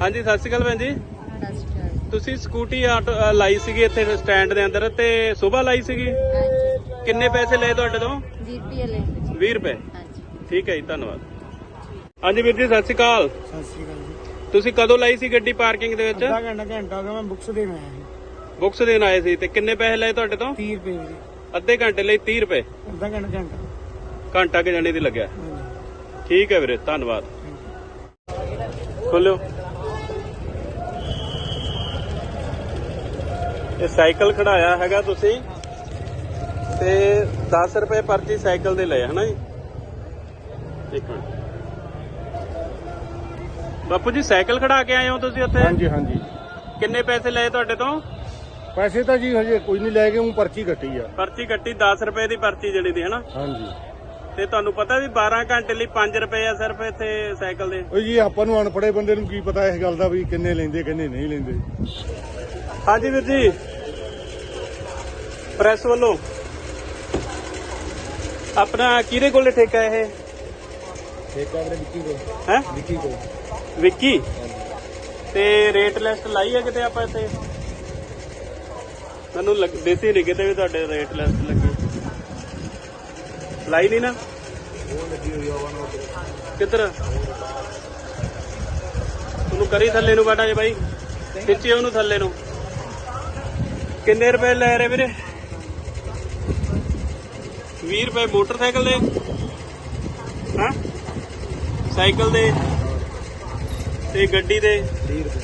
ਹਾਂਜੀ ਸਤਿ ਸ਼੍ਰੀ ਅਕਾਲ ਭੈਣ ਜੀ। ਤੁਸੀਂ ਸਕੂਟੀ ਆਟੋ ਅ, ਲਾਈ ਸੀਗੀ ਇੱਥੇ ਸਟੈਂਡ ਦੇ ਅੰਦਰ ਤੇ ਸਵੇਰ ਲਾਈ ਸੀਗੀ? ਹਾਂਜੀ। ਕਿੰਨੇ ਪੈਸੇ ਲਏ ਤੁਹਾਡੇ ਤੋਂ? 20 ਰੁਪਏ ਲੈ 20 ਰੁਪਏ। ਹਾਂਜੀ। ਠੀਕ ਹੈ ਜੀ ਧੰਨਵਾਦ। ਹਾਂਜੀ ਵੀਰ ਜੀ ਸਤਿ ਸ਼੍ਰੀ ਅਕਾਲ। ਸਤਿ ਸ਼੍ਰੀ ਅਕਾਲ ਜੀ। ਤੁਸੀਂ ਕਦੋਂ ਲਾਈ ਸੀ ਗੱਡੀ ਪਾਰਕਿੰਗ ਦੇ ਵਿੱਚ? ਅੱਧਾ ਘੰਟਾ ਘੰਟਾ ਹੋ ਗਿਆ ਮੈਂ ਬੁੱਕਸ ਦੇਣ ਆਇਆ ਸੀ। ਬੁੱਕਸ ਦੇਣ ਆਏ ਸੀ ਤੇ ਕਿੰਨੇ ਪੈਸੇ ਲਏ ਤੁਹਾਡੇ ਤੋਂ? 30 ਰੁਪਏ ਵੀਰੇ ਅੱਧੇ ਘੰਟੇ ਲਈ 30 ਰੁਪਏ। ਅੱਧਾ ਘੰਟਾ ਘੰਟਾ। ਘੰਟਾ ਕੇ ਜਾਣੇ ਦੀ ਲੱਗਿਆ। ਹਾਂਜੀ। ਠੀਕ ਹੈ ਵੀਰੇ ਧੰਨਵਾਦ। ਖੋਲਿਓ। ਇਹ ਸਾਈਕਲ ਖੜਾਇਆ ਹੈਗਾ ਤੁਸੀਂ ਤੇ 10 ਰੁਪਏ ਪਰਚੀ ਸਾਈਕਲ ਦੇ ਲਏ ਹਨਾ ਜੀ? ਇੱਕ ਮਿੰਟ। ਬਾਪੂ ਜੀ ਸਾਈਕਲ ਖੜਾ ਕੇ ਆਏ ਹੋ ਤੁਸੀਂ ਉੱਥੇ? ਹਾਂਜੀ ਹਾਂਜੀ। ਕਿੰਨੇ ਪੈਸੇ ਲਏ ਤੁਹਾਡੇ ਤੋਂ? ਪੈਸੇ ਤਾਂ ਜੀ ਹਜੇ ਕੋਈ ਨਹੀਂ ਲੈ ਕੇ ਉਹ ਪਰਚੀ ਕੱਟੀ ਆ। ਪਰਚੀ ਕੱਟੀ 10 ਰੁਪਏ ਦੀ ਪਰਚੀ ਜਿਹੜੀ ਦੀ ਹਨਾ? ਹਾਂਜੀ। ਤੇ ਤੁਹਾਨੂੰ ਪਤਾ ਵੀ 12 ਘੰਟੇ ਲਈ 5 ਰੁਪਏ ਆ ਸਿਰਫ ਇੱਥੇ ਸਾਈਕਲ ਦੇ? ਉਹ ਜੀ ਆਪਾਂ ਨੂੰ ਅਨਪੜੇ ਬੰਦੇ ਨੂੰ ਕੀ ਪਤਾ ਇਸ ਗੱਲ ਦਾ ਵੀ ਕਿੰਨੇ ਲੈਂਦੇ ਕਿੰਨੇ ਨਹੀਂ ਲੈਂਦੇ। ਹਾਂਜੀ ਵੀਰ ਜੀ। ਪ੍ਰੈਸ ਵੱਲੋਂ। ਆਪਣਾ ਕਿਹਦੇ ਕੋਲੇ ਠੇਕਾ ਇਹ? ਠੇਕਾ ਵੀਰੇ ਵਿੱਕੀ ਕੋ ਹੈ? ਵਿੱਕੀ ਕੋ ਵਿੱਕੀ? ਤੇ ਰੇਟ ਲਿਸਟ ਲਾਈ ਹੈ ਕਿਤੇ ਆਪਾਂ ਇੱਥੇ? ਮੈਨੂੰ ਲੱਗ ਦੇਸੀ ਨਹੀਂ ਕਿਤੇ ਵੀ ਤੁਹਾਡੇ ਰੇਟ ਲਿਸਟ ਲੱਗੀ। ਲਾਈ ਨਹੀਂ ਨਾ? ਕਿੱਧਰ? ਉਹਨੂੰ ਕਰੀ ਥੱਲੇ ਨੂੰ ਬਾਟਾ ਜੇ ਬਾਈ। ਖਿੱਚੀ ਉਹਨੂੰ ਥੱਲੇ ਨੂੰ। ਕਿੰਨੇ ਰੁਪਏ ਲੈ ਰਹੇ ਵੀਰੇ? 20 ਰੁਪਏ ਮੋਟਰਸਾਈਕਲ ਦੇ। ਹਾਂ? ਸਾਈਕਲ ਦੇ ਤੇ ਗੱਡੀ ਦੇ। 30 ਰੁਪਏ।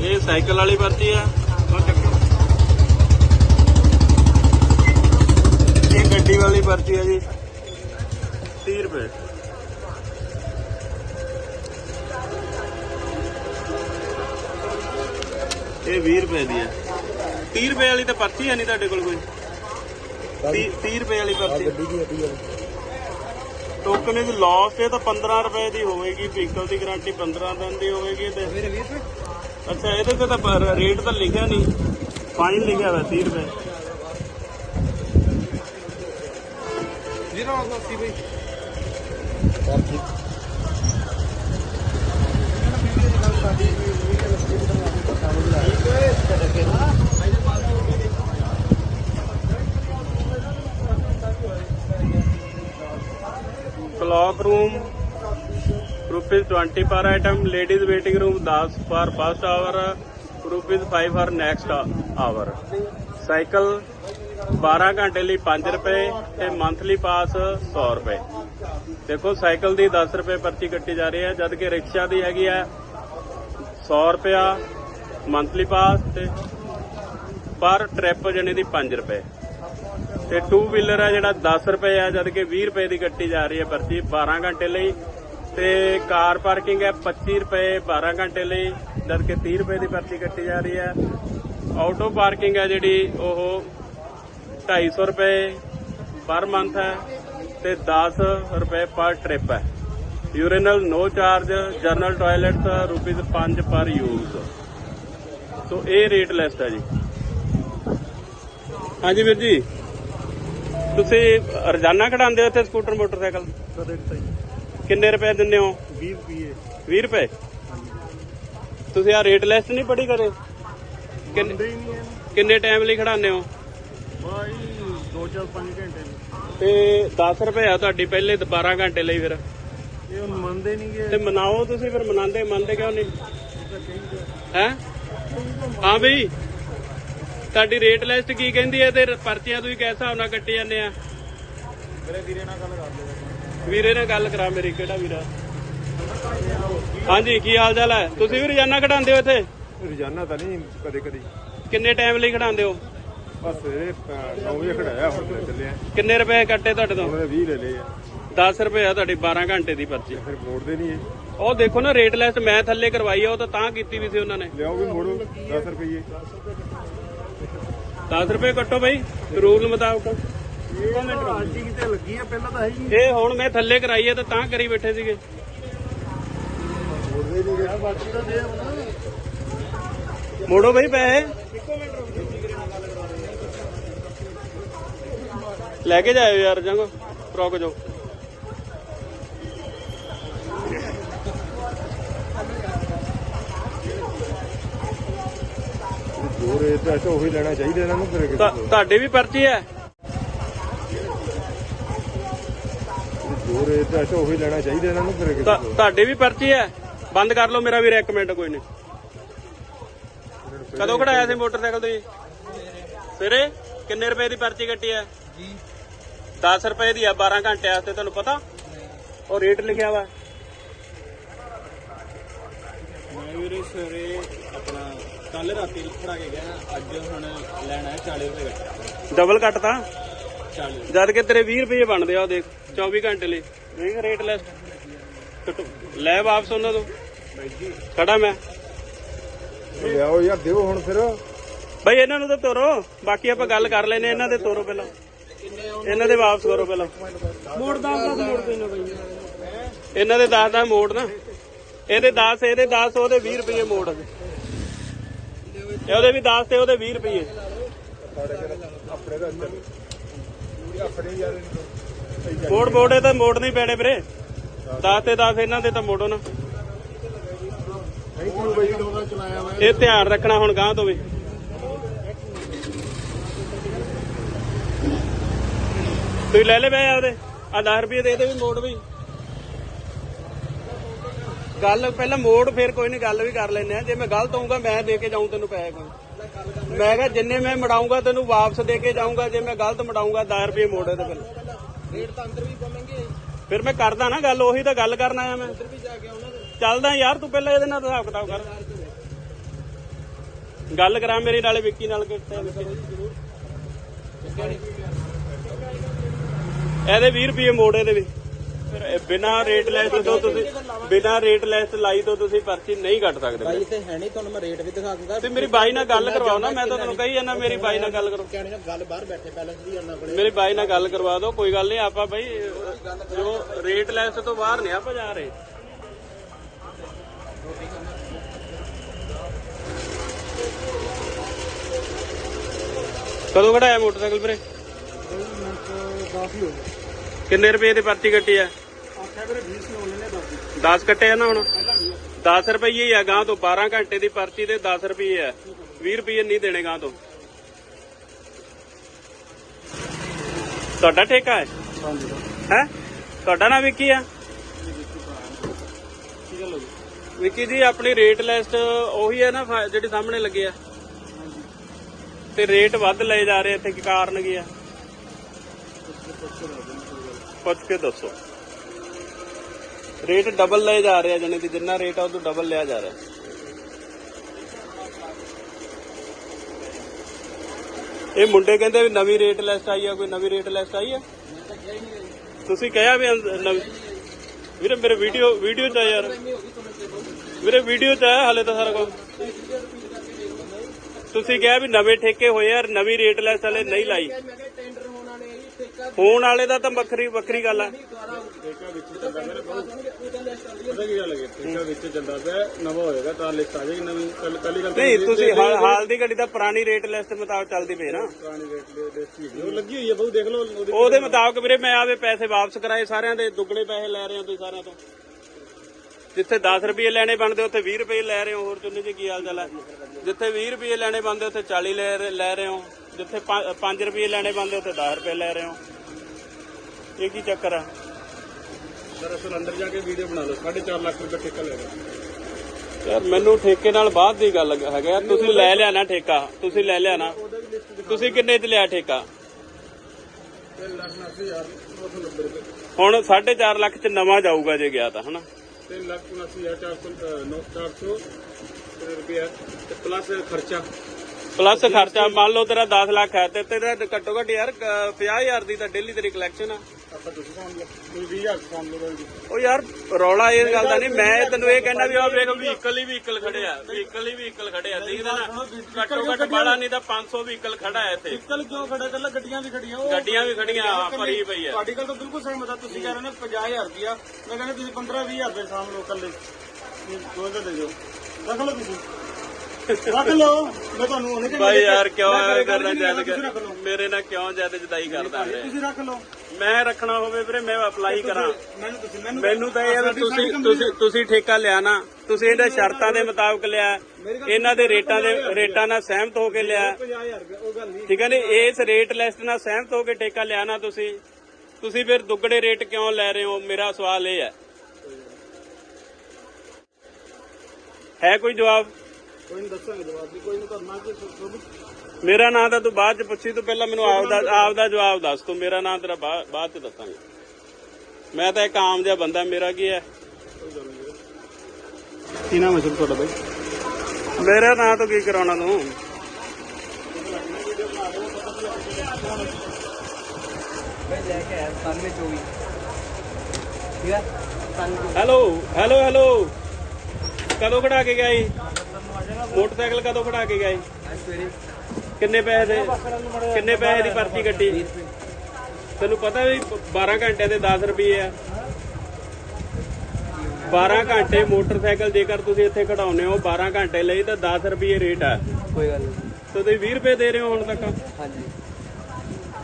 ਇਹ ਸਾਈਕਲ ਵਾਲੀ ਪਰਚੀ ਆ। ਰੁਪਏ ਦੀ ਹੈ 30 ਰੁਪਏ ਵਾਲੀ ਤਾਂ ਪਰਚੀ ਹੈ ਨਹੀਂ ਤੁਹਾਡੇ ਕੋਲ ਕੋਈ। 30 30 ਰੁਪਏ ਵਾਲੀ ਪਰਚੀ। ਗੱਡੀ ਦੀ ਟੋਕਨ ਇਜ਼ ਲਾਸਟ ਇਹ ਤਾਂ 15 ਰੁਪਏ ਦੀ ਹੋਵੇਗੀ ਵਹੀਕਲ ਦੀ ਗਾਰੰਟੀ 15 ਦਿਨ ਦੀ ਹੋਵੇਗੀ ਤੇ ਮੇਰੇ 20 ਰੁਪਏ ਅੱਛਾ ਇਹਦੇ ਤੇ ਤਾਂ ਰੇਟ ਤਾਂ ਲਿਖਿਆ ਨਹੀਂ। ਫਾਈਨ ਲਿਖਿਆ ਹੋਇਆ 30 ਰੁਪਏ। ਜੀਰੋ 80 ਬਈ ਪਰਚੀ room rupees 20 per item, ladies waiting room 10 for first hour rupees 5 for next hour. Cycle 12 ਘੰਟੇ ਲਈ 5 ਰੁਪਏ ਤੇ ਮੰਥਲੀ ਪਾਸ 100 ਰੁਪਏ ਦੇਖੋ ਸਾਈਕਲ ਦੀ 10 ਰੁਪਏ ਪਰਚੀ ਕੱਟੀ ਜਾ ਰਹੀ ਹੈ ਜਦ ਕਿ ਰਿਕਸ਼ਾ ਦੀ ਹੈਗੀ ਹੈ 100 ਰੁਪਿਆ ਮੰਥਲੀ ਪਾਸ ਤੇ ਪਰ ਟ੍ਰਿਪ ਜਣੇ ਦੀ 5 ਰੁਪਏ ਤੇ 2 ਵੀਲਰ ਹੈ ਜਿਹੜਾ 10 ਰੁਪਏ ਆ, ਜਦ ਕਿ 20 ਰੁਪਏ ਦੀ ਕੱਟੀ ਜਾ ਰਹੀ ਹੈ ਪਰਚੀ 12 ਘੰਟੇ ਲਈ। ਤੇ ਕਾਰ ਪਾਰਕਿੰਗ ਹੈ 25 ਰੁਪਏ 12 ਘੰਟੇ ਲਈ, ਜਦ ਕਿ 30 ਰੁਪਏ ਦੀ ਪਰਚੀ ਕੱਟੀ ਜਾ ਰਹੀ ਹੈ। ਆਟੋ ਪਾਰਕਿੰਗ ਹੈ ਜਿਹੜੀ, ਉਹ 250 ਰੁਪਏ ਪਰ ਮੰਥ ਹੈ ਤੇ 10 ਰੁਪਏ ਪਰ ਟ੍ਰਿਪ ਹੈ। Urinal no charge general toilets rupees 5 per use ਸੋ ਇਹ ਰੇਟ ਲਿਸਟ ਹੈ ਜੀ। ਹਾਂਜੀ ਵੀਰ ਜੀ। ਤੁਸੀਂ ਰੋਜ਼ਾਨਾ ਕਢਾਉਂਦੇ ਹੋ ਇੱਥੇ ਸਕੂਟਰ ਮੋਟਰਸਾਈਕਲ? ਕਦੇ ਤਾਂ ਕਿੰਨੇ ਰੁਪਏ ਦਿੰਦੇ ਹੋ? 20 ਰੁਪਏ। 20 ਰੁਪਏ? ਤੁਸੀਂ ਆ ਰੇਟ ਲਿਸਟ ਨਹੀਂ ਪੜੀ ਕਰੇ ਕਿੰਨੇ ਟਾਈਮ ਲਈ ਖੜਾਉਂਦੇ ਹੋ? ਬਾਈ 2-4-5 ਘੰਟੇ ਤੇ 10 ਰੁਪਏ ਆ ਤੁਹਾਡੀ ਪਹਿਲੇ 12 ਘੰਟੇ ਲਈ ਫਿਰ। ਇਹ ਹੁਣ ਮੰਨਦੇ ਨਹੀਂ ਤੇ ਮਨਾਓ ਤੁਸੀਂ ਫਿਰ ਮਨਾਉਂਦੇ ਮੰਨਦੇ ਕਿਉਂ ਨਹੀਂ? ਹੈ? ਹਾਂ ਬਈ। ਤੁਹਾਡੀ ਰੇਟ ਲਿਸਟ ਕੀ ਕਹਿੰਦੀ ਹੈ ਤੇ ਪਰਚੀਆਂ ਤੁਸੀਂ ਕਿਸ ਹਿਸਾਬ ਨਾਲ ਕੱਟੀ ਜਾਂਦੇ ਆ? ਮੇਰੇ ਵੀਰੇ ਨਾਲ ਗੱਲ ਕਰ ਲਿਓ। ਵੀਰੇ ਨਾਲ ਗੱਲ ਕਰਾ ਮੇਰੀ ਕਿਹੜਾ ਵੀਰਾ? ਹਾਂਜੀ ਕੀ ਹਾਲ ਚਾਲ ਹੈ? ਤੁਸੀਂ ਵੀ ਰੋਜ਼ਾਨਾ ਕਢਾਉਂਦੇ ਹੋ ਇੱਥੇ? ਰੋਜ਼ਾਨਾ ਤਾਂ ਨਹੀਂ ਕਦੇ ਕਦੇ ਕਿੰਨੇ ਟਾਈਮ ਲਈ ਕਢਾਉਂਦੇ ਹੋ? ਬਸ ਇਹ 9 ਵਜੇ ਖੜਾਇਆ ਹੁਣ ਤੇ ਚੱਲਿਆ। ਕਿੰਨੇ ਰੁਪਏ ਕੱਟੇ ਤੁਹਾਡੇ ਤੋਂ? ਉਹਨਾਂ ਨੇ 20 ਲੈ ਲਏ ਆ। 10 ਰੁਪਏ ਆ ਤੁਹਾਡੀ 12 ਘੰਟੇ ਦੀ ਪਰਚੀ। ਫਿਰ ਮੋੜਦੇ ਨਹੀਂ ਇਹ। ਉਹ ਦੇਖੋ ਨਾ ਰੇਟ ਲਿਸਟ ਮੈਂ ਥੱਲੇ ਕਰਵਾਈ ਆ ਉਹ ਤਾਂ ਤਾਂ ਕੀਤੀ ਵੀ ਸੀ ਉਹਨਾਂ ਨੇ। ਲਿਆਓ ਵੀ ਮੋੜੋ 10 ਰੁਪਏ 10 ਰੁਪਏ ਕੱਟੋ ਬਈ ਰੂਲ ਮੁਤਾਬਕ। ਇਹ ਆਂਟੀ ਕਿਤੇ ਲੱਗੀ ਆ ਪਹਿਲਾਂ ਤਾਂ ਹੈ ਹੀ ਇਹ ਹੁਣ ਮੈਂ ਥੱਲੇ ਕਰਾਈ ਆ ਤਾਂ ਤਾਂ ਕਰੀ ਬੈਠੇ ਸੀਗੇ। ਨਹੀਂ ਬਾਕੀ ਤਾਂ ਦੇ ਮੋੜੋ ਬਈ ਪੈਸੇ। ਲੈ ਕੇ ਜਾਇਓ ਯਾਰ ਜੰਗੋ ਰੁਕ ਜਾਓ। ਰੇਟ ਉਹੀ ਲੈਣਾ ਚਾਹੀਦਾ ਇਹਨਾਂ ਨੂੰ ਫਿਰ ਤੁਹਾ- ਤੁਹਾਡੇ ਵੀ ਪਰਚੀ ਹੈ ਜੋ ਰੇਟ ਹੈ ਉਹੀ ਲੈਣਾ ਚਾਹੀਦਾ ਇਹਨਾਂ ਨੂੰ ਫਿਰ ਤੁਹਾ- ਤੁਹਾਡੇ ਵੀ ਪਰਚੀ ਹੈ ਬੰਦ ਕਰ ਲਓ ਮੇਰਾ ਵੀ ਮਿੰਟ ਕੋਈ ਨਹੀਂ। ਕਦੋਂ ਕਢਾਇਆ ਸੀ ਮੋਟਰਸਾਈਕਲ ਤੁਸੀਂ? ਸਵੇਰੇ? ਕਿੰਨੇ ਰੁਪਏ ਦੀ ਪਰਚੀ ਕੱਟੀ ਹੈ ਜੀ। 10 ਰੁਪਏ ਦੀ ਆ 12 ਘੰਟੇ ਵਾਸਤੇ ਤੁਹਾਨੂੰ ਪਤਾ? ਉਹ ਰੇਟ ਲਿਖਿਆ ਵਾ। ਮੈਂ ਵੀਰੇ ਸਵੇਰੇ ਆਪਣਾ ਕੱਲ ਰਾਤੀ ਫੜਾ ਕੇ ਗਿਆ ਅੱਜ ਹੁਣ ਲੈਣਾ ਹੈ 40 ਰੁਪਏ ਦਾ ਡਬਲ ਕੱਟਤਾ 40 ਜਦ ਕਿ ਤੇਰੇ 20 ਰੁਪਏ ਬਣਦੇ ਆ ਉਹ ਦੇਖ 24 ਘੰਟੇ ਲਈ। ਦੇਖ ਰੇਟ ਲੈਸ ਕੱਟੋ ਲੈ ਵਾਪਸ ਉਹਨਾਂ ਤੋਂ। ਖੜਾ ਮੈਂ। ਲਿਆਓ ਯਾਰ ਦਿਓ ਹੁਣ ਫਿਰ। ਬਈ ਇਹਨਾਂ ਨੂੰ ਤਾਂ ਤੋਰੋ। ਬਾਕੀ ਆਪਾਂ ਗੱਲ ਕਰ ਲੈਨੇ ਇਹਨਾਂ ਦੇ ਤੋਰੋ ਪਹਿਲਾਂ। ਇਹਨਾਂ ਦੇ ਵਾਪਸ ਕਰੋ ਪਹਿਲਾਂ। ਮੋੜ ਦਾ ਮੋੜ ਦੇ ਨਾ ਬਈ ਇਹਨਾਂ ਦੇ 10 ਦਾ ਮੋੜ ਨਾ। ਇਹਦੇ 10 ਇਹਦੇ 10 ਉਹਦੇ 20 ਰੁਪਏ ਮੋੜ। ਇਹ ਉਹਦੇ ਵੀ 10 ਤੇ ਉਹਦੇ 20 ਰੁਪਏ ਆਪਣੇ ਦਾ ਆਪਣੇ ਯਾਰ ਮੋੜ ਮੋੜੇ ਤਾਂ ਮੋੜ ਨਹੀਂ ਪੈਣੇ ਵੀਰੇ। 10 ਤੇ 10 ਇਹਨਾਂ ਦੇ ਤਾਂ ਮੋੜੋ ਨਾ। ਇਹ ਧਿਆਨ ਰੱਖਣਾ ਹੁਣ ਗਾਂ ਤੋਂ ਵੀ। ਤੁਸੀਂ ਲੈ ਲੈ ਬੈ ਉਹਦੇ ਆ 10 ਰੁਪਏ ਦੇ ਇਹਦੇ ਵੀ ਮੋੜ ਵੀ। ਗੱਲ ਪਹਿਲਾਂ ਮੋੜ ਫਿਰ ਕੋਈ ਨਹੀਂ ਗੱਲ ਵੀ ਕਰ ਲੈਨੇ ਆ ਜੇ ਮੈਂ ਗਲਤ ਹੋਊਂਗਾ ਮੈਂ ਦੇ ਕੇ ਜਾਊਂ ਤੈਨੂੰ ਪੈਸੇ ਕੋਈ ਮੈਂ ਕਿਹਾ ਜਿੰਨੇ ਮੈਂ ਮੜਾਉਂਗਾ ਤੈਨੂੰ ਵਾਪਸ ਦੇ ਕੇ ਜਾਊਂਗਾ ਜੇ ਮੈਂ ਗਲਤ ਮੜਾਉਂਗਾ 10 ਰੁਪਏ ਮੋੜ ਇਹਦੇ ਪਹਿਲਾਂ ਰੇਟ ਤਾਂ ਅੰਦਰ ਵੀ ਬੋਲਣਗੇ ਫਿਰ ਮੈਂ ਕਰਦਾ ਨਾ ਗੱਲ ਉਹੀ ਤਾਂ ਗੱਲ ਕਰਨ ਆਇਆ ਮੈਂ। ਵੀ ਜਾ ਕੇ ਉਹਨਾਂ ਦੇ ਚੱਲਦਾ ਯਾਰ ਤੂੰ ਪਹਿਲਾਂ ਇਹਦੇ ਨਾਲ ਹਿਸਾਬ ਕਿਤਾਬ ਕਰ। ਗੱਲ ਕਰਾਂ ਮੇਰੀ ਨਾਲੇ ਵਿੱਕੀ ਨਾਲ ਕਿਤੇ ਇਹਦੇ 20 ਰੁਪਏ ਮੋੜੇ ਦੇ ਵੀ ਫਿਰ ਬਿਨਾਂ ਰੇਟ ਲੈਸ ਤੋਂ ਤੁਸੀਂ ਬਿਨਾਂ ਰੇਟ ਲੈਸ ਲਾਈ ਤੋਂ ਤੁਸੀਂ ਪਰਚੀ ਨਹੀਂ ਕੱਟ ਸਕਦੇ ਬਾਈ ਤੇ ਹੈ ਨਹੀਂ ਤੁਹਾਨੂੰ ਮੈਂ ਰੇਟ ਵੀ ਦਿਖਾ ਦੂੰਗਾ ਤੇ ਮੇਰੀ ਬਾਈ ਨਾਲ ਗੱਲ ਕਰਵਾਓ ਨਾ ਮੈਂ ਤਾਂ ਤੁਹਾਨੂੰ ਕਹੀ ਜਾਂਦਾ ਮੇਰੀ ਬਾਈ ਨਾਲ ਗੱਲ ਕਰੋ। ਕਹਿਣੀ ਨਾ ਗੱਲ ਬਾਹਰ ਬੈਠੇ ਪੈਲਸ ਵੀ ਉਹਨਾਂ ਕੋਲੇ ਮੇਰੀ ਬਾਈ ਨਾਲ ਗੱਲ ਕਰਵਾ ਦਿਓ ਕੋਈ ਗੱਲ ਨਹੀਂ ਆਪਾਂ ਬਾਈ ਜੋ ਰੇਟ ਲੈਸ ਤੋਂ ਬਾਹਰ ਨਹੀਂ ਆਪਾਂ ਜਾ ਰਹੇ। ਕਦੋਂ ਕਢਾਇਆ ਮੋਟਰਸਾਈਕਲ ਵੀਰੇ? ਕਾਫੀ ਹੋ ਗਿਆ। ਕਿੰਨੇ ਰੁਪਏ ਦੀ ਪਰਚੀ ਕੱਟੀ ਆ? ਆਖਿਆ ਵੀਰੇ 20 ਨੂੰ ਲੈਣੇ ਦੱਸ 10 ਕੱਟੇ ਆ ਨਾ ਹੁਣ? 10 ਰੁਪਏ ਹੀ ਆ ਗਾਂ ਤੋਂ 12 ਘੰਟੇ ਦੀ ਪਰਚੀ ਦੇ 10 ਰੁਪਏ ਆ। 20 ਰੁਪਏ ਨਹੀਂ ਦੇਣੇ ਗਾਂ ਤੋਂ। ਤੁਹਾਡਾ ਠੇਕਾ ਹੈ? ਹੈ? ਤੁਹਾਡਾ ਨਾਮ ਵਿੱਕੀ ਆ? ਵਿੱਕੀ ਜੀ, ਆਪਣੀ ਰੇਟ ਲਿਸਟ ਉਹੀ ਹੈ ਨਾ ਜਿਹੜੀ ਸਾਹਮਣੇ ਲੱਗੀ ਆ। ਤੇ ਰੇਟ ਵੱਧ ਲਏ ਜਾ ਰਹੇ ਇੱਥੇ ਕੀ ਕਾਰਨ ਕੀ ਆ? ਪੁੱਛ ਕੇ ਦੱਸੋ। ਰੇਟ ਡਬਲ ਲਏ ਜਾ ਰਹੇ ਆ ਕਿ ਜਿੰਨਾ ਰੇਟ ਆ ਉਹ ਤੋਂ ਡਬਲ ਲਿਆ ਜਾ ਰਿਹਾ। ਇਹ ਮੁੰਡੇ ਕਹਿੰਦੇ ਵੀ ਨਵੀਂ ਰੇਟ ਲਿਸਟ ਆਈ ਆ, ਕੋਈ ਨਵੀਂ ਰੇਟ ਲਿਸਟ ਆਈ ਆ? ਤੁਸੀਂ ਕਿਹਾ ਵੀ ਨਵੀਂ ਵੀਰੇ, ਮੇਰੇ ਵੀਡੀਓ ਵੀਡੀਓ ਚ ਆ ਯਾਰ। ਵੀਰੇ ਵੀਡੀਓ ਚ ਆ ਹਲੇ ਤਾਂ ਸਾਰਾ ਕੁਝ ਤੁਸੀਂ ਕਿਹਾ ਵੀ ਨਵੇਂ ਠੇਕੇ ਹੋਏ ਯਾਰ ਨਵੀਂ ਰੇਟ ਲਿਸਟ ਹਲੇ ਨਹੀਂ ਲਾਈ। ਹੋਣ ਵਾਲੇ ਦਾ ਤਾਂ ਵੱਖਰੀ ਵੱਖਰੀ ਗੱਲ ਆ। ਪਤਾ ਕੀ ਗੱਲ ਹੈ ਠੇਕਾ ਵਿੱਚ ਚੱਲਦਾ ਪਿਆ ਨਵਾਂ ਹੋਏਗਾ ਤਾਂ ਲਿਸਟ ਆ ਜਾਏਗੀ ਨਵੀਂ ਕੱਲ ਕੱਲੀ ਗੱਲ ਨਹੀਂ ਤੁਸੀਂ ਹਾਲ ਹਾਲ ਦੀ ਘੜੀ ਤਾਂ ਪੁਰਾਣੀ ਰੇਟ ਲਿਸਟ ਮੁਤਾਬਕ ਚੱਲਦੀ ਪਈ ਨਾ। ਪੁਰਾਣੀ ਰੇਟ ਦੇ। ਲਿਸਟ ਉਹ ਲੱਗੀ ਹੋਈ ਹੈ ਬਹੁ ਦੇਖ ਲਓ ਉਹਦੀ ਮੁਤਾਬਕ ਵੀਰੇ ਮੈਂ ਆਵੇ ਪੈਸੇ ਵਾਪਸ ਕਰਾਏ ਸਾਰਿਆਂ ਦੇ ਦੁੱਗਣੇ ਪੈਸੇ ਲੈ ਰਹੇ ਹੋ ਤੁਸੀਂ ਸਾਰਿਆਂ ਤੋਂ। ਜਿੱਥੇ 10 ਰੁਪਏ ਲੈਣੇ ਬਣਦੇ ਉੱਥੇ 20 ਰੁਪਏ ਲੈ ਰਹੇ ਹੋ ਹੋਰ ਚੁੰਨੀ ਜੀ ਕੀ ਹਾਲ ਚਾਲ ਹੈ? ਜਿੱਥੇ 20 ਰੁਪਏ ਲੈਣੇ ਬਣਦੇ ਉੱਥੇ 40 ਲੈ ਰਹੇ- ਲੈ ਰਹੇ ਹੋ। ਜਿੱਥੇ 5 ਰੁਪਏ ਲੈਣੇ ਬਣਦੇ ਉੱਥੇ 10 ਰੁਪਏ ਲੈ ਰਹੇ ਹੋ। ਇਹ ਕੀ ਚੱਕਰ ਆ? ਦਰਅਸਲ ਅੰਦਰ ਜਾ ਕੇ ਵੀਡੀਓ ਬਣਾ ਲਓ। 4.5 ਲੱਖ ਰੁਪਏ ਠੇਕਾ ਲੈ ਲਓ ਯਾਰ ਮੈਨੂੰ ਠੇਕੇ ਨਾਲ ਬਾਅਦ ਦੀ ਗੱਲ ਹੈਗਾ। ਤੁਸੀਂ ਲੈ ਲਿਆ ਨਾ ਠੇਕਾ। ਤੁਸੀਂ ਲੈ ਲਿਆ ਨਾ ਤੁਸੀਂ ਕਿੰਨੇ ਚ ਲਿਆ ਠੇਕਾ? ਹੁਣ 4.5 ਲੱਖ ਚ ਨਵਾਂ ਜਾਊਗਾ ਜੇ ਗਿਆ ਤਾਂ ਹਨਾ? 3 ਲੱਖ 79400 400 ਰੁਪਏ। ਤੇ ਪਲੱਸ ਖਰਚਾ। ਪਲੱਸ ਖਰਚਾ ਮੰਨ ਲਓ ਤੇਰਾ 10 ਲੱਖ ਹੈ ਤੇ ਤੇਰਾ ਘੱਟੋ ਘੱਟ ਯਾਰ 50000 ਦੀ ਤਾਂ ਡੇਲੀ ਤੇਰੀ ਕਲੈਕਸ਼ਨ ਆ। ਆਪਾਂ ਤੁਸੀਂ ਸਾਂਭ ਲਓ ਤੁਸੀਂ 20000 ਸਾਂਭ ਲਓ ਜੀ ਉਹ ਯਾਰ ਰੌਲਾ ਇਹ ਗੱਲ ਦਾ ਨਹੀਂ ਮੈਂ ਤੈਨੂੰ ਇਹ ਕਹਿੰਦਾ ਵੀ ਆ ਵੇਖ ਵਹੀਕਲ ਹੀ ਵਹੀਕਲ ਖੜੇ ਆ ਵਹੀਕਲ ਹੀ ਵਹੀਕਲ ਖੜੇ ਆ ਦੇਖਦਾ ਨਾ? ਘੱਟੋ ਘੱਟ ਬਾਲਾ ਨਹੀਂ ਤਾਂ 500 ਵਹੀਕਲ ਖੜਾ ਹੈ ਇੱਥੇ। ਕੱਲ ਕਿਉਂ ਖੜਾ? ਕੱਲਾ ਗੱਡੀਆਂ ਵੀ ਖੜੀਆਂ ਗੱਡੀਆਂ ਵੀ ਖੜੀਆਂ ਆ, ਭਰੀ ਪਈ ਆ। ਤੁਹਾਡੀ ਗੱਲ ਤਾਂ ਬਿਲਕੁਲ ਸਹਿਮਤ ਆ ਤੁਸੀਂ ਕਹਿ ਰਹੇ ਨੇ 50000 ਰੁਪਿਆ ਮੈਂ ਕਹਿੰਦਾ ਤੁਸੀਂ 15 20000 ਰੁਪਏ ਸਾਂਭ ਲਓ ਕੱਲੇ ਦੋ ਦੇ ਦਿਓ। ਰੱਖ ਲਓ ਤੁਸੀਂ। ਰੱਖ ਲਓ ਮੈਂ ਤੁਹਾਨੂੰ ਉਹਨੇ ਭਾਈ ਯਾਰ ਕਿਉਂ ਮੈਂ ਐ ਗੱਲ ਕਰਨਾ ਲਓ। ਮੇਰੇ ਨਾਲ ਕਿਉਂ ਜ਼ਿਆਦਾ ਜਦਾਈ ਕਰਦਾ ਹੈ ਤੁਸੀਂ ਰੱਖ ਲਓ। ਮੈਂ ਰੱਖਣਾ ਹੋਵੇ ਵੀਰੇ ਮੈਂ ਅਪਲਾਈ ਕਰਾਂ। ਮੈਨੂੰ ਤਾਂ ਇਹ ਤੁਸੀਂ ਤੁਸੀਂ ਤੁਸੀਂ ਠੇਕਾ ਲਿਆ ਨਾ। ਤੁਸੀਂ ਇਹਦੇ ਸ਼ਰਤਾਂ ਦੇ ਮੁਤਾਬਕ ਲਿਆ। ਇਹਨਾਂ ਦੇ ਰੇਟਾਂ ਦੇ ਰੇਟਾਂ ਨਾਲ ਸਹਿਮਤ ਹੋ ਕੇ ਲਿਆ। 50000 ਰੁਪਏ ਉਹ ਗੱਲ ਨਹੀਂ। ਠੀਕ ਹੈ ਨੀ? ਇਸ ਰੇਟ ਲਿਸਟ ਨਾਲ ਸਹਿਮਤ ਹੋ ਕੇ ਠੇਕਾ ਲਿਆ ਨਾ ਤੁਸੀਂ। ਤੁਸੀਂ ਫਿਰ ਦੁੱਗੜੇ ਰੇਟ ਕਿਉਂ ਲੈ ਰਹੇ ਹੋ? ਮੇਰਾ ਸਵਾਲ ਇਹ ਹੈ। ਹੈ ਕੋਈ ਜਵਾਬ? ਕੋਈ ਨਹੀਂ ਦੱਸਾਂਗੇ ਜਵਾਬ ਦੀ ਕੋਈ ਨਹੀਂ ਕਰਨਾ ਕਿ ਸਭ ਮੇਰਾ ਨਾਂ ਤਾਂ ਤੂੰ ਬਾਅਦ ਚ ਪੁੱਛੀ ਤੂੰ ਪਹਿਲਾਂ ਮੈਨੂੰ ਆਪਦਾ ਆਪਦਾ ਜਵਾਬ ਦੱਸ ਤੂੰ ਮੇਰਾ ਨਾਂ ਤੇਰਾ ਬਾ- ਬਾਅਦ ਚ ਦੱਸਾਂਗੇ। ਮੈਂ ਤਾਂ ਇੱਕ ਆਮ ਜਿਹਾ ਬੰਦਾ ਮੇਰਾ ਕੀ ਹੈ? ਕੀ ਨਾਮ ਹੈ ਸਰ ਤੁਹਾਡਾ ਬਾਈ? ਮੇਰਾ ਨਾਂ ਤੋਂ ਕੀ ਕਰਾਉਣਾ ਤੂੰ? ਲੈ ਕੇ ਆਇਆ 9724 ਠੀਕ ਹੈ ਹੈਲੋ ਹੈਲੋ ਹੈਲੋ। ਕਦੋਂ ਖੜਾ ਕੇ ਗਿਆ ਜੀ ਮੋਟਰਸਾਈਕਲ ਕਦੋਂ ਖੜਾ ਕੇ ਸਵੇਰੇ ਕਿੰਨੇ ਪੈਸੇ? ਦੇ ਕਿੰਨੇ ਪੈਸੇ ਦੀ ਪਰਚੀ ਕੱਟੀ? ਤੈਨੂੰ ਪਤਾ ਵੀ 12 ਘੰਟੇ ਦੇ 10 ਰੁਪਏ ਆ। 12 ਘੰਟੇ ਮੋਟਰਸਾਈਕਲ ਜੇਕਰ ਤੁਸੀਂ ਇੱਥੇ ਖੜਾਉਨੇ ਹੋ 12 ਘੰਟੇ ਲਈ ਤਾਂ 10 ਰੁਪਏ ਰੇਟ ਆ। ਕੋਈ ਗੱਲ ਨਹੀਂ। ਤੇ ਤੁਸੀਂ 20 ਰੁਪਏ ਦੇ ਰਹੇ ਹੋ ਹੁਣ ਤੱਕ? ਹਾਂਜੀ।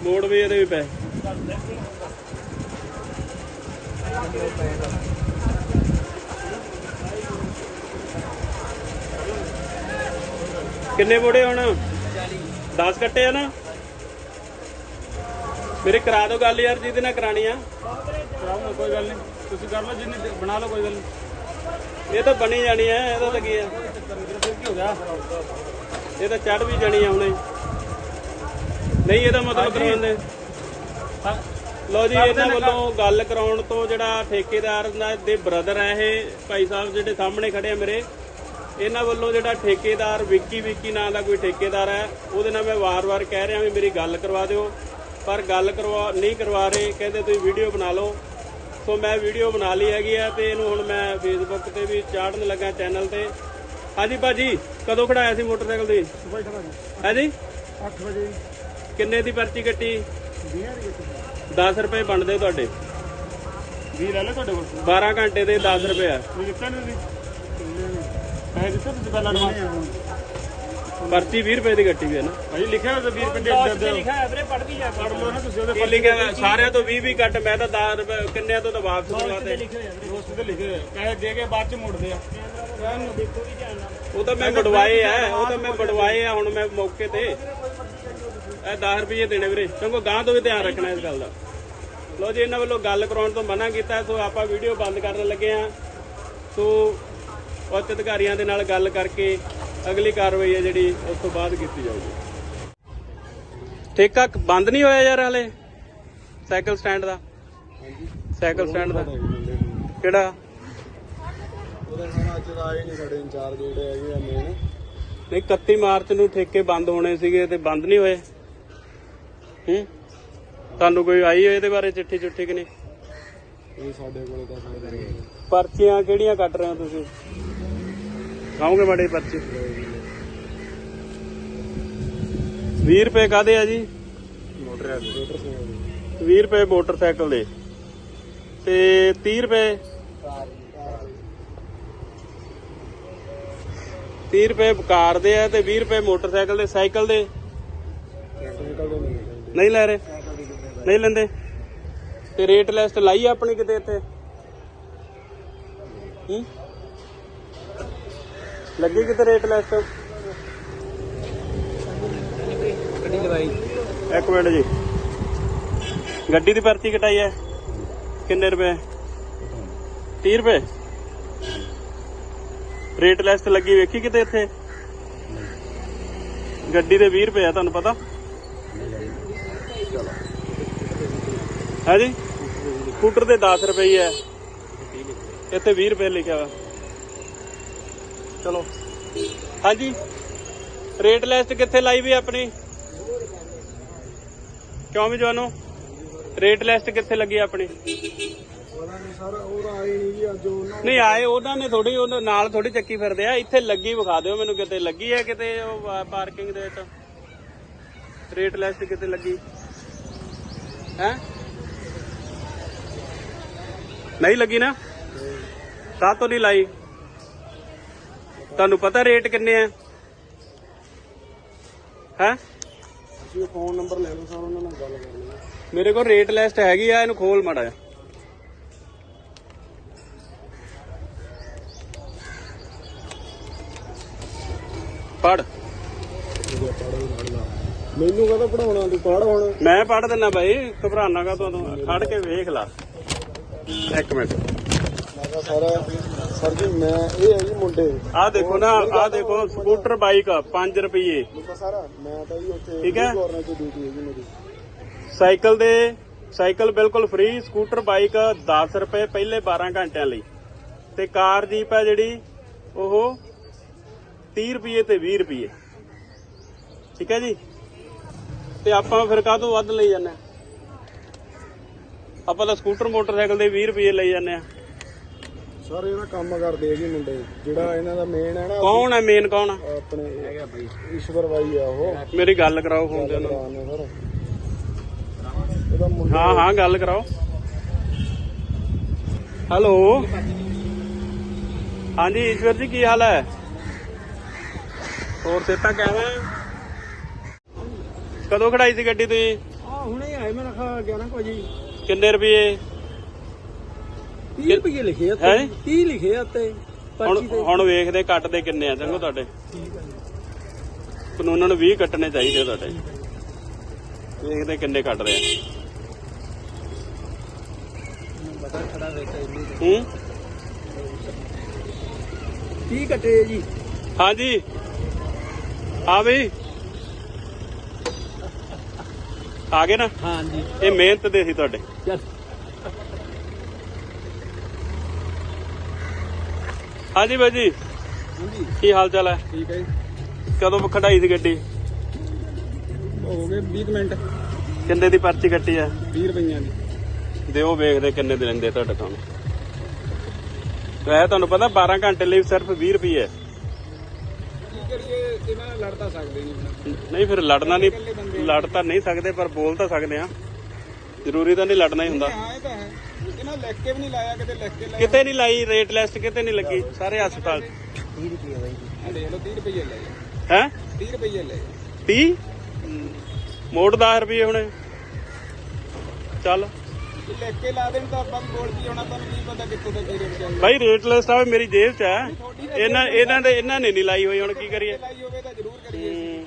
ਮੋੜ ਵੀ ਇਹਦੇ ਵੀ ਪੈਸੇ। ਕਿੰਨੇ ਮੋੜੇ ਹੁਣ? 10 ਕੱਟੇ ਆ ਨਾ? ਮੇਰੇ ਕਰਾ ਦਿਓ ਗੱਲ ਯਾਰ ਜਿਹਦੇ ਨਾਲ ਕਰਾਣੀ ਆ। ਕਰਾਉਂਗਾ ਕੋਈ ਗੱਲ ਨਹੀਂ। ਤੁਸੀਂ ਕਰ ਲਓ ਜਿੰਨੀ ਬਣਾ ਲਓ ਕੋਈ ਗੱਲ ਨਹੀਂ। ਇਹ ਤਾਂ ਬਣੀ ਜਾਣੀ ਐ ਇਹਦਾ ਤਾਂ ਕੀ ਆ? ਇਹ ਤਾਂ ਚੜ ਵੀ ਜਾਣੀ ਆ ਹੁਣੇ। ਨਹੀਂ ਇਹਦਾ ਮਤਲਬ ਕਰਵਾਉਂਦੇ ਲਓ ਜੀ ਇਹਨਾਂ ਵੱਲੋਂ ਗੱਲ ਕਰਾਉਣ ਤੋਂ ਜਿਹੜਾ ਠੇਕੇਦਾਰ ਦਾ- ਬ੍ਰਦਰ ਹੈ ਇਹ ਭਾਈ ਸਾਹਿਬ ਜਿਹੜੇ ਸਾਹਮਣੇ ਖੜੇ ਆ ਮੇਰੇ। ਇਹਨਾਂ ਵੱਲੋਂ ਜਿਹੜਾ ਠੇਕੇਦਾਰ ਵਿੱਕੀ ਵਿੱਕੀ ਨਾਂ ਦਾ ਕੋਈ ਠੇਕੇਦਾਰ ਹੈ ਉਹਦੇ ਨਾਲ ਮੈਂ ਵਾਰ-ਵਾਰ ਕਹਿ ਰਿਹਾ ਵੀ ਮੇਰੀ ਗੱਲ ਕਰਵਾ ਦਿਓ। ਪਰ ਗੱਲ ਕਰਵਾ ਨਹੀਂ ਕਰਵਾ ਰਹੇ ਕਹਿੰਦੇ ਤੁਸੀਂ ਵੀਡੀਓ ਬਣਾ ਲਓ। ਸੋ ਮੈਂ ਵੀਡੀਓ ਬਣਾ ਲਈ ਹੈਗੀ ਆ ਤੇ ਇਹਨੂੰ ਹੁਣ ਮੈਂ ਫੇਸਬੁੱਕ ਤੇ ਵੀ ਚਾੜਨ ਲੱਗਾ ਚੈਨਲ ਤੇ। ਹਾਂਜੀ ਭਾਜੀ ਕਦੋਂ ਖੜਾਇਆ ਸੀ ਮੋਟਰਸਾਈਕਲ ਦੀ ਸੁਬਾਹ ਖੜਾ ਜੀ ਹਾਂਜੀ? 8 ਵਜੇ। ਕਿੰਨੇ ਦੀ ਪਰਚੀ ਕੱਟੀ? 20 ਰੁਪਏ 10 ਰੁਪਏ ਬਣਦੇ ਤੁਹਾਡੇ। 20 ਲੈ ਲੈ ਤੁਹਾਡੇ ਕੋਲ। 12 ਘੰਟੇ ਦੇ 10 ਰੁਪਏ ਆ। ਪਰਚੀ 20 ਰੁਪਏ ਦੀ ਕੱਟੀ ਵੀ ਹੈ ਨਾ। ਭਾਈ ਲਿਖਿਆ ਹੋਇਆ 20 ਰੁਪਏ ਦੇ ਦੇ ਲਿਖਿਆ ਹੈ ਵੀਰੇ ਪੜ੍ਹ ਵੀ ਜਾ ਪੜ੍ਹ ਲਓ ਨਾ ਤੁਸੀਂ ਉਹਦੇ ਲਿਖਿਆ ਹੋਇਆ? ਸਾਰਿਆਂ ਤੋਂ 20 20 ਕੱਟ ਮੈਂ ਤਾਂ 10 ਰੁਪਏ ਕਿੰਨਿਆਂ ਤੋਂ ਤਾਂ ਵਾਪਸ ਕਰਵਾਤੇ ਦੋਸਤ ਤੇ ਲਿਖੇ ਹੋਏ ਆ। ਪੈਸੇ ਦੇ ਕੇ ਬਾਅਦ ਚ ਮੋੜਦੇ ਆ। ਦੇਖੋ ਵੀ ਧਿਆਨ ਨਾਲ ਉਹ ਤਾਂ ਮੈਂ ਬੜਵਾਏ ਆ ਉਹ ਤਾਂ ਮੈਂ ਬੜਵਾਏ ਆ। ਹੁਣ ਮੈਂ ਮੌਕੇ ਤੇ। ਇਹ 10 ਰੁਪਏ ਦੇਣੇ ਵੀਰੇ ਕਿਉਂਕਿ ਗਾਂ ਤੋਂ ਵੀ ਧਿਆਨ ਰੱਖਣਾ ਇਸ ਗੱਲ ਦਾ। ਲੋ ਜੀ ਇਹਨਾਂ ਵੱਲੋਂ ਗੱਲ ਕਰਾਉਣ ਤੋਂ ਮਨਾ ਕੀਤਾ ਹੈ, ਸੋ ਆਪਾਂ ਵੀਡੀਓ ਬੰਦ ਕਰਨ ਲੱਗੇ ਆ। ਸੋ ਉੱਚ ਅਧਿਕਾਰੀਆਂ ਦੇ ਨਾਲ ਗੱਲ ਕਰਕੇ ਅਗਲੀ ਕਾਰਵਾਈ ਹੈ ਜਿਹੜੀ ਉਸ ਤੋਂ ਬਾਅਦ ਕੀਤੀ ਜਾਊਗੀ। ਠੇਕਾ ਬੰਦ ਨਹੀਂ ਹੋਇਆ ਯਾਰ ਹਲੇ? ਸਾਈਕਲ ਸਟੈਂਡ ਦਾ? ਸਾਈਕਲ ਸਟੈਂਡ ਦਾ? ਕਿਹੜਾ? ਉਹਦੇ ਨਾਲ ਅੱਜ ਆਏ ਨਹੀਂ ਸਾਡੇ ਇੰਚਾਰਜ ਜਿਹੜੇ ਹੈਗੇ ਆ ਮੇਨ ਨਹੀਂ 31 ਮਾਰਚ ਨੂੰ ਠੇਕੇ ਬੰਦ ਹੋਣੇ ਸੀਗੇ ਤੇ ਬੰਦ ਨਹੀਂ ਹੋਏ। ਹੂੰ? ਤੁਹਾਨੂੰ ਕੋਈ ਆਈ ਹੋਏ ਇਹਦੇ ਬਾਰੇ ਚਿੱਠੀ ਚੁੱਠੀ ਕਿ ਨਹੀਂ? ਇਹ ਸਾਡੇ ਕੋਲੇ ਤਾਂ ਸਾਡੇ ਪਰਚੀਆਂ ਕਿਹੜੀਆਂ ਕੱਟ ਰਹੇ ਹੋ ਤੁਸੀਂ? ਖਾਓਗੇ ਮਾੜੀ ਪਰਚੀ? 20 ਰੁਪਏ ਕਾਦੇ ਆ ਜੀ? ਮੋਟਰ ਮੋਟਰ 20 ਰੁਪਏ ਮੋਟਰਸਾਈਕਲ ਦੇ। ਤੇ 30 ਰੁਪਏ? 30 ਰੁਪਏ ਕਾਰ ਦੇ ਆ ਤੇ 20 ਰੁਪਏ ਮੋਟਰਸਾਈਕਲ ਦੇ ਸਾਈਕਲ ਦੇ? ਨਹੀਂ। ਲੈ ਰਹੇ? ਨਹੀਂ ਲੈਂਦੇ? ਤੇ ਰੇਟ ਲਿਸਟ ਲਾਈ ਆਪਣੀ ਕਿਤੇ ਇੱਥੇ? ਹੂੰ? ਲੱਗੀ ਕਿਤੇ ਰੇਟ ਲਿਸਟ ਗੱਡੀ ਲਵਾਈ। ਇੱਕ ਮਿੰਟ ਜੀ। ਗੱਡੀ ਦੀ ਪਰਚੀ ਕਟਾਈ ਹੈ। ਕਿੰਨੇ ਰੁਪਏ? 30 ਰੁਪਏ? ਰੇਟ ਲਿਸਟ ਲੱਗੀ ਵੇਖੀ ਕਿਤੇ ਇੱਥੇ? ਗੱਡੀ ਦੇ 20 ਰੁਪਏ ਆ ਤੁਹਾਨੂੰ ਪਤਾ? ਹੈ ਜੀ? ਸਕੂਟਰ ਦੇ 10 ਰੁਪਏ ਹੀ ਹੈ। ਇੱਥੇ 20 ਰੁਪਏ ਲਿਖਿਆ ਵਾ। ਚਲੋ। ਹਾਂਜੀ। ਰੇਟ ਲਿਸਟ ਕਿੱਥੇ ਲਾਈ ਵੀ ਆਪਣੀ? ਕਿਉਂ ਵੀ ਜਵਾਨੋ? ਰੇਟ ਲਿਸਟ ਕਿੱਥੇ ਲੱਗੀ ਆਪਣੀ? ਆਏ ਨਹੀਂ ਨਹੀਂ ਆਏ ਉਹਨਾਂ ਨੇ ਥੋੜੀ ਉਹਨਾਂ ਨਾਲ ਥੋੜੀ ਚੱਕੀ ਫਿਰਦੇ ਆ। ਇੱਥੇ ਲੱਗੀ ਵਿਖਾ ਦਿਓ ਮੈਨੂੰ ਕਿਤੇ। ਲੱਗੀ ਹੈ ਕਿਤੇ ਉਹ ਪਾਰਕਿੰਗ ਦੇ ਵਿੱਚ? ਰੇਟ ਲਿਸਟ ਕਿਤੇ ਲੱਗੀ? ਹੈ? ਨਹੀਂ ਲੱਗੀ ਨਾ? ਕਾਹ ਤੋਂ ਨਹੀਂ ਲਾਈ। ਤੁਹਾਨੂੰ ਪਤਾ ਰੇਟ ਕਿੰਨੇ ਆ? ਹੈ? ਤੁਸੀਂ ਫੋਨ ਨੰਬਰ ਲੈ ਲਓ ਸਰ ਉਹਨਾਂ ਨਾਲ ਗੱਲ ਕਰ ਲਓ। ਮੇਰੇ ਕੋਲ ਰੇਟ ਲਿਸਟ ਹੈਗੀ ਆ ਇਹਨੂੰ ਖੋਲ ਮਾੜਾ ਪੜ ਮੈਨੂੰ ਕਹਦਾ ਪੜਾਉਣਾ ਤੂੰ ਪੜ ਹੁਣ। ਮੈਂ ਪੜ ਦਿੰਨਾ ਬਾਈ ਘਬਰਾਨਾ ਕਾ ਤੂੰ? ਖੜ ਕੇ ਵੇਖ ਲਾ। ਇੱਕ ਮਿੰਟ। ਸਾਰਾ ਸਰ। ਜੀ ਮੈਂ ਇਹ ਹੈ ਜੀ ਮੁੰਡੇ। ਆਹ ਦੇਖੋ ਨਾ ਆਹ ਦੇਖੋ ਸਕੂਟਰ ਬਾਈਕ 5 ਰੁਪਏ ਸਾਰਾ। ਮੈਂ ਤਾਂ ਜੀ ਉੱਥੇ ਠੀਕ ਹੈ। ਗਵਰਨਰ ਚ ਡਿਊਟੀ ਹੈ ਜੀ ਮੇਰੀ। ਸਾਈਕਲ ਦੇ ਸਾਈਕਲ ਬਿਲਕੁਲ ਫ੍ਰੀ ਸਕੂਟਰ ਬਾਈਕ 10 ਰੁਪਏ ਪਹਿਲੇ 12 ਘੰਟਿਆਂ ਲਈ। ਤੇ ਕਾਰ ਜੀਪ ਹੈ ਜਿਹੜੀ ਉਹ 30 ਰੁਪਏ ਤੇ 20 ਰੁਪਏ ਠੀਕ ਹੈ ਜੀ? ਤੇ ਆਪਾਂ ਫਿਰ ਕਾਹਤੋਂ ਵੱਧ ਲਈ ਜਾਂਦੇ ਆਪਾਂ ਤਾਂ ਸਕੂਟਰ ਮੋਟਰਸਾਈਕਲ ਦੇ 20 ਰੁਪਏ ਲਈ ਜਾਂਦੇ ਆ ਸਰ ਇਹਦਾ ਕੰਮ ਕਰਦੇ ਆ ਜੀ ਮੁੰਡੇ। ਜਿਹੜਾ ਇਹਨਾਂ ਦਾ ਮੇਨ ਹੈ ਨਾ ਕੌਣ ਹੈ ਮੇਨ ਕੌਣ? ਆ? ਆਪਣੇ ਹੈਗਾ ਬਾਈ ਈਸ਼ਵਰ ਬਾਈ ਆ ਉਹ। ਮੇਰੀ ਗੱਲ ਕਰਾਓ ਫੋਨ ਤੇ ਉਹਨਾਂ ਨਾਲ। ਦੁਕਾਨ ਹੈ ਸਰ ਇਹਦਾ ਮੁੰਡਾ ਹਾਂ ਹਾਂ ਗੱਲ ਕਰਾਓ। ਹੈਲੋ। ਹਾਂਜੀ ਈਸ਼ਵਰ ਜੀ ਕੀ ਹਾਲ ਹੈ? ਹੋਰ ਸੇਤਾ ਕਿਵੇਂ? ਕਦੋਂ ਖੜਾਈ ਸੀ ਗੱਡੀ ਤੁਸੀਂ? ਆ ਹੁਣੇ ਆਏ ਮੈਂ ਰੱਖਾ 11 ਵਜੇ। ਕਿੰਨੇ ਰੁਪਏ? 30 ਰੁਪਏ ਲਿਖੇ ਆ ਹੈਂ? 30 ਲਿਖੇ ਆ ਤੇ ਹੁਣ ਪਰਚੀ ਤੇ ਹੁਣ ਵੇਖਦੇ ਕੱਟਦੇ ਕਿੰਨੇ ਆ ਚੰਗੋ ਤੁਹਾਡੇ। ਕਾਨੂੰਨਾਂ ਨੂੰ 20 ਕੱਟਣੇ ਚਾਹੀਦੇ ਤੁਹਾਡੇ। ਵੇਖਦੇ ਕਿੰਨੇ ਕੱਟਦੇ ਆ। ਪਤਾ ਖੜਾ ਵੇਖਿਆ ਇੰਨੀ ਹੂੰ? 30 ਕੱਟੇ ਜੀ। ਹਾਂਜੀ। ਆ ਬਈ ਆ ਗਏ ਨਾ? ਹਾਂਜੀ। ਇਹ ਮਿਹਨਤ ਦੇ ਸੀ ਤੁਹਾਡੇ। ਚੱਲ। ਹਾਂਜੀ ਬਾਈ ਜੀ। ਹਾਂਜੀ। ਕੀ ਹਾਲ ਚਾਲ ਹੈ? ਠੀਕ ਹੈ ਜੀ। ਕਦੋਂ ਖੜਾਈ ਸੀ ਗੱਡੀ? ਹੋ ਗਏ 20 ਕੁ ਮਿੰਟ। ਕਿੰਨੇ ਦੀ ਪਰਚੀ ਕੱਟੀ ਆ 20 ਰੁਪਈਆਂ ਦੀ। ਦਿਓ ਵੇਖਦੇ ਕਿੰਨੇ ਦੇ ਲੈਂਦੇ ਤੁਹਾਡੇ ਤੋਂ ਵੈਸੇ ਤੁਹਾਨੂੰ ਪਤਾ 12 ਘੰਟੇ ਲਈ ਸਿਰਫ 20 ਰੁਪਏ ਹੈ। ਨਹੀਂ। ਫਿਰ ਲੜਨਾ ਨਹੀਂ ਲੜ ਤਾਂ ਨਹੀਂ ਸਕਦੇ ਪਰ ਬੋਲ ਤਾਂ ਸਕਦੇ ਆ ਜ਼ਰੂਰੀ ਤਾਂ ਨਹੀਂ ਲੜਨਾ ਹੀ ਹੁੰਦਾ। ਇਹ ਤਾਂ ਹੈ ਇਹਨਾਂ ਲਿਖ ਕੇ ਵੀ ਨਹੀਂ ਲਾਇਆ ਕਿਤੇ ਲਿਖ ਕੇ ਲਾਇਆ। ਕਿਤੇ ਨਹੀਂ ਲਾਈ ਰੇਟ ਲਿਸਟ ਕਿਤੇ ਨਹੀਂ ਲੱਗੀ ਸਾਰੇ ਹਸਪਤਾਲ 30 ਰੁਪਏ ਬਾਈ ਆ ਦੇਖ ਲਓ 30 ਰੁਪਏ ਲੈ ਹੈ? 30 ਰੁਪਏ ਲੈ 30 ਮੋੜ 10 ਰੁਪਏ ਹੁਣੇ। ਚੱਲ। ਜੇ ਲਿਖ ਕੇ ਲਾ ਦੇਣ ਤਾਂ ਆਪਾਂ ਵੀ ਬੋਲ ਕੀ ਹੋਣਾ ਤੁਹਾਨੂੰ ਕੀ ਪਤਾ ਕਿੱਥੋਂ ਦਾ ਕੀ ਰੇਟ ਚੱਲਦਾ ਭਾਈ ਰੇਟ ਲਿਸਟ ਆ ਮੇਰੀ ਜੇਬ 'ਚ ਹੈ। ਇਹਨਾਂ ਇਹਨਾਂ ਦੇ ਇਹਨਾਂ ਨੇ ਨਹੀਂ ਲਾਈ ਹੋਈ ਹੁਣ ਕੀ ਕਰੀਏ? ਲਾਈ ਹੋਵੇ ਤਾਂ ਜ਼ਰੂਰ ਕਰੀਏ। ਹੂੰ,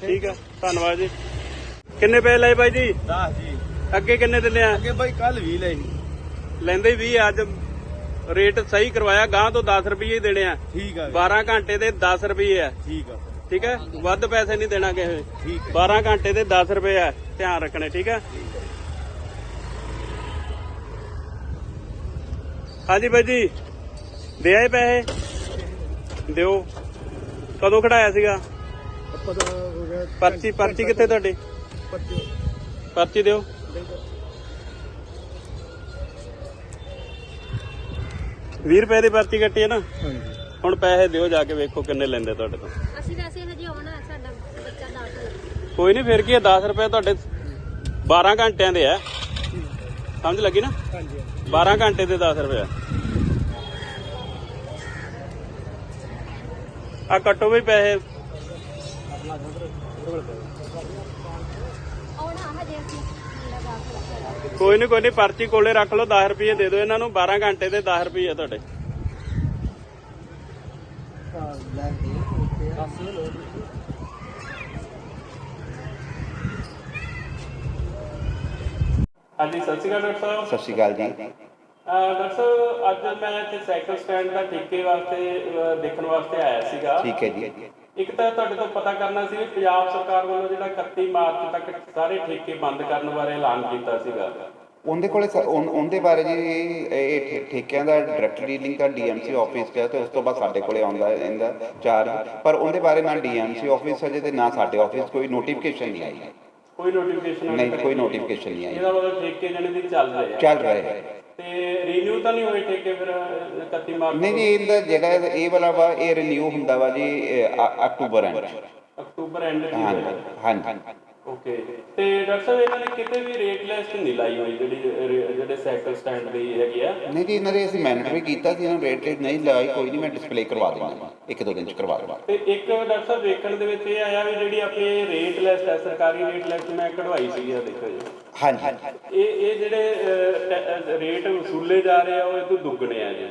ਠੀਕ ਆ ਧੰਨਵਾਦ ਜੀ। ਕਿੰਨੇ ਪੈਸੇ ਲਏ ਬਾਈ ਜੀ? 10 ਜੀ। ਅੱਗੇ ਕਿੰਨੇ ਦਿੰਦੇ ਆ? ਅੱਗੇ ਬਾਈ ਕੱਲ ਵੀ ਲਈ ਲੈਂਦੇ ਵੀ ਅੱਜ ਰੇਟ ਸਹੀ ਕਰਵਾਇਆ ਗਾਂ ਤੋਂ 10 ਰੁਪਏ ਦੇਣੇ ਆ। ਠੀਕ ਆ 12 ਘੰਟੇ ਦੇ 10 ਰੁਪਏ ਆ। ਠੀਕ ਆ। ਠੀਕ ਹੈ ਵੱਧ ਪੈਸੇ ਨਹੀਂ ਦੇਣਾ ਕਿਸੇ ਠੀਕ 12 ਘੰਟੇ ਦੇ 10 ਰੁਪਏ ਆ ਧਿਆਨ ਰੱਖਣੇ ਠੀਕ ਹੈ ਹਾਂਜੀ ਬਾਈ ਜੀ ਦੇ ਆਏ ਪੈਸੇ? ਦਿਓ। ਕਦੋਂ ਖੜਾਇਆ ਸੀਗਾ? ਪਰਚੀ ਪਰਚੀ ਕਿੱਥੇ ਤੁਹਾਡੀ? ਪਰਚੀ ਦਿਓ। ਵੀਹ ਰੁਪਏ ਦੀ ਪਰਚੀ ਕੱਟੀ ਹੈ ਨਾ? ਹਾਂਜੀ। ਹੁਣ ਪੈਸੇ ਦਿਓ ਜਾ ਕੇ ਵੇਖੋ ਕਿੰਨੇ ਲੈਂਦੇ ਤੁਹਾਡੇ ਤੋਂ। ਅਸੀਂ ਵੈਸੇ ਹਜੇ ਆਉਣਾ ਹੈ, ਸਾਡਾ ਬੱਚਾ ਦਾਖਲ ਕੋਈ ਨਹੀਂ ਫਿਰ ਕੀ ਹੈ 10 ਰੁਪਏ ਤੁਹਾਡੇ 12 ਘੰਟਿਆਂ ਦੇ ਆ ਸਮਝ ਲੱਗੀ ਨਾ? ਹਾਂਜੀ 12 ਘੰਟੇ ਦੇ 10 ਰੁਪਏ ਆ ਕੱਟੋ ਵੀ ਪੈਸੇ। ਆਉਣਾ ਹਜੇ ਅਸੀਂ। ਕੋਈ ਨਹੀਂ ਕੋਈ ਨਹੀਂ ਪਰਚੀ ਕੋਲੇ ਰੱਖ ਲਓ 10 ਰੁਪਏ ਦੇ ਦਿਓ ਇਹਨਾਂ ਨੂੰ 12 ਘੰਟੇ ਦੇ 10 ਰੁਪਏ ਤੁਹਾਡੇ। ਹਾਂਜੀ ਸਤਿ ਸ਼੍ਰੀ ਅਕਾਲ ਡਾਕਟਰ ਸਾਹਿਬ। ਸਤਿ ਸ਼੍ਰੀ ਅਕਾਲ ਜੀ। ਡਾਕਟਰ ਸਾਹਿਬ ਅੱਜ ਮੈਂ ਇੱਥੇ ਸਾਈਕਲ ਸਟੈਂਡ ਦਾ ਠੇਕੇ ਵਾਸਤੇ ਦੇਖਣ ਵਾਸਤੇ ਆਇਆ ਸੀਗਾ। ਠੀਕ ਹੈ ਜੀ। ਇੱਕ ਤਾਂ ਤੁਹਾਡੇ ਤੋਂ ਪਤਾ ਕਰਨਾ ਸੀ ਵੀ ਪੰਜਾਬ ਸਰਕਾਰ ਵੱਲੋਂ ਜਿਹੜਾ 31 ਮਾਰਚ ਤੱਕ ਸਾਰੇ ਠੇਕੇ ਬੰਦ ਕਰਨ ਬਾਰੇ ਐਲਾਨ ਕੀਤਾ ਸੀਗਾ। ਉਹਦੇ ਕੋਲੇ ਉਹਦੇ ਬਾਰੇ ਜੀ ਇਹ ਠੇਕਿਆਂ ਦਾ ਡਾਇਰੈਕਟ ਡੀਲਿੰਗ ਤਾਂ ਡੀਐਮਸੀ ਆਫਿਸ ਹੈ ਤੇ ਉਸ ਤੋਂ ਬਾਅਦ ਸਾਡੇ ਕੋਲੇ ਆਉਂਦਾ ਇਹਦਾ ਚਾਰਜ ਪਰ ਉਹਦੇ ਬਾਰੇ ਨਾ ਡੀਐਮਸੀ ਆਫਿਸ ਅਜੇ ਤੇ ਨਾ ਸਾਡੇ ਆਫਿਸ ਕੋਈ ਨੋਟੀਫਿਕੇਸ਼ਨ ਨਹੀਂ ਆਈ। ਕੋਈ ਨੋਟੀਫਿਕੇਸ਼ਨ ਨਹੀਂ ਕੋਈ ਨੋਟੀਫਿਕੇਸ਼ਨ ਨਹੀਂ ਆਈ। ਇਹਦਾ ਮਤਲਬ ਠੇਕੇ ਜਿਹੜੇ ਦੀ ਚੱਲ ਰਹੇ ਆ। ਚੱਲ ਰਿਹਾ ਹੈ ਤੇ ਰੀਨਿਊ ਤਾਂ ਨਹੀਂ ਹੋਏ ਠੇਕੇ ਫਿਰ ਅਹ, 31 ਮਾਰਚ ਨਹੀਂ ਜੀ ਇਹਦਾ ਜਿਹੜਾ ਇਹ ਵਾਲਾ ਵਾ ਇਹ ਰਿਨਿਊ ਹੁੰਦਾ ਵਾ ਜੀ ਅਕਤੂਬਰ ਐਂਡ ਅਕਤੂਬਰ ਐਂਡ ਹਾਂਜੀ ਹਾਂਜੀ। ਓਕੇ ਤੇ ਡਾਕਟਰ ਸਾਹਿਬ ਇਹਨਾਂ ਨੇ ਕਿਤੇ ਵੀ ਰੇਟ ਲਿਸਟ ਨਹੀਂ ਲਾਈ ਹੋਈ ਜਿਹੜੀ ਰੇ- ਜਿਹੜੇ ਸਾਈਕਲ ਸਟੈਂਡ ਦੀ ਹੈਗੀ ਆ? ਨਹੀਂ ਜੀ ਇਹਨਾਂ ਦੇ ਅਸੀਂ ਮੈਨੇਟਰੀ ਕੀਤਾ ਸੀ ਇਹਨਾਂ ਰੇਟ ਰੇਟ ਨਹੀਂ ਲਾਈ ਕੋਈ ਨਹੀਂ ਮੈਂ ਡਿਸਪਲੇ ਕਰਵਾ ਦੇਵਾਂਗਾ ਇੱਕ ਦੋ ਦਿਨ ਚ ਕਰਵਾ ਦੇਵਾਂਗਾ ਤੇ ਇੱਕ ਡਾਕਟਰ ਸਾਹਿਬ ਵੇਖਣ ਦੇ ਵਿੱਚ ਇਹ ਆਇਆ ਵੀ ਜਿਹੜੀ ਆਪਣੀ ਰੇਟ ਲਿਸਟ ਹੈ ਸਰਕਾਰੀ ਰੇਟ ਲਿਸਟ ਮੈਂ ਕਢਵਾਈ ਸੀਗੀ ਆ ਦੇਖੋ ਜੀ। ਹਾਂਜੀ। ਇਹ ਇਹ ਜਿਹੜੇ ਰੇਟ ਵਸੂਲੇ ਜਾ ਰਹੇ ਆ ਉਹ ਇਹ ਤੋਂ ਦੁੱਗਣੇ ਆ ਜੀ।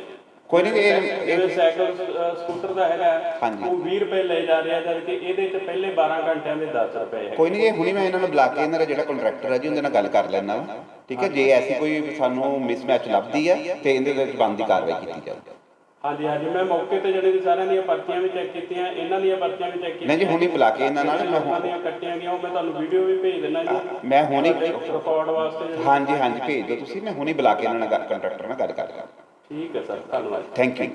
ਕੋਈ ਨਹੀਂ ਇਹ ਇਹ ਸਾਈਕਲ ਸਕੂਟਰ ਦਾ ਹੈਗਾ ਹਾਂਜੀ। ਉਹ 20 ਰੁਪਏ ਲਏ ਜਾ ਰਹੇ ਜਦ ਕਿ ਇਹਦੇ ਚ ਪਹਿਲੇ 12 ਘੰਟਿਆਂ ਦੇ 10 ਰੁਪਏ ਹੈ ਕੋਈ ਨਹੀਂ ਇਹ ਹੁਣੀ ਮੈਂ ਇਹਨਾਂ ਨੂੰ ਬੁਲਾ ਕੇ ਇਹਨਾਂ ਦਾ ਜਿਹੜਾ ਕੰਟਰੈਕਟਰ ਹੈ ਜੀ ਉਹਦੇ ਨਾਲ ਗੱਲ ਕਰ ਲੈਣਾ ਠੀਕ ਹੈ ਜੇ ਐਸੀ ਕੋਈ ਸਾਨੂੰ ਮਿਸਮੈਚ ਲੱਭਦੀ ਹੈ ਤੇ ਇਹਦੇ ਵਿੱਚ ਬਣਦੀ ਕਾਰਵਾਈ ਕੀਤੀ ਜਾਊਗੀ। ਹਾਂਜੀ ਹਾਂਜੀ ਮੈਂ ਮੌਕੇ ਤੇ ਜਿਹੜੇ ਵੀ ਸਾਰਿਆਂ ਦੀਆਂ ਪਰਚੀਆਂ ਵੀ ਚੈੱਕ ਕੀਤੀਆਂ ਇਹਨਾਂ ਦੀਆਂ ਪਰਚੀਆਂ ਵੀ ਚੈੱਕ ਕੀਤੀਆਂ। ਨਹੀਂ ਜੀ, ਹੁਣੀ ਬੁਲਾ ਕੇ ਇਹਨਾਂ ਨਾਲ ਮੈਂ ਹੁਣ- ਦੀਆਂ ਕੱਟੀਆਂ ਗਈਆਂ ਉਹ ਮੈਂ ਤੁਹਾਨੂੰ ਵੀਡੀਓ ਵੀ ਭੇਜ ਦਿੰਦਾ ਜੀ। ਮੈਂ ਹੁਣੀ ਰਿਕਾਰਡ ਵਾਸਤੇ ਹਾਂਜੀ ਹਾਂਜੀ ਭੇਜ ਦਿਓ ਤੁਸੀਂ ਮੈਂ ਹੁਣੀ ਬੁਲਾ ਕੇ ਇਹਨਾਂ ਨਾਲ ਕੰਟਰੈਕਟਰ ਨਾਲ ਗੱਲ ਕਰ ਲਾਂ। ਠੀਕ ਹੈ ਸਰ ਧੰਨਵਾਦ ਥੈਂਕ ਯੂ